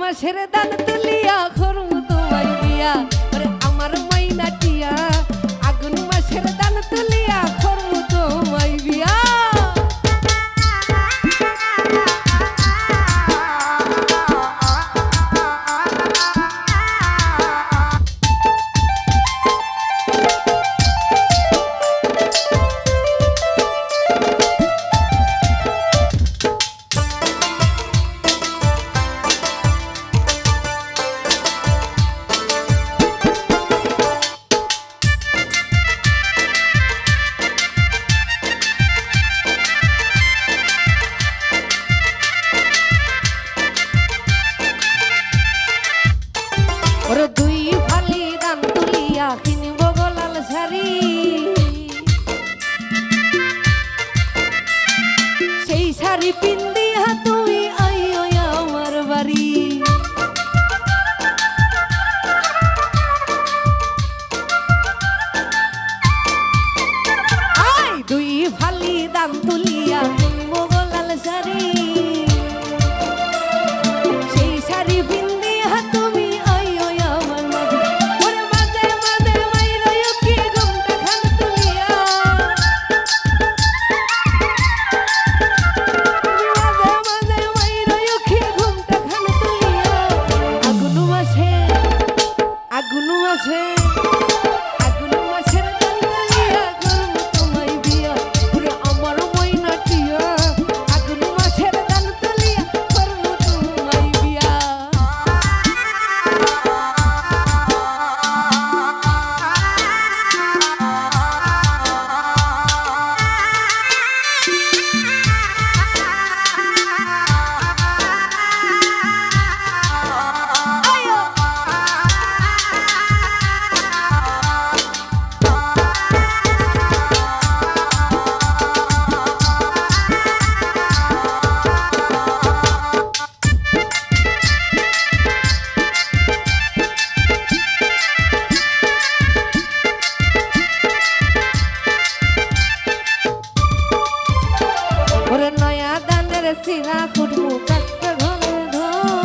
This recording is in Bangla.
মাসের দান তুলিয়া খরু তোমায় দিয়া। আমার মাইনা টিয়া আগুন মাসের দান তুলিয়া। করব কাটতে ঘর ধর।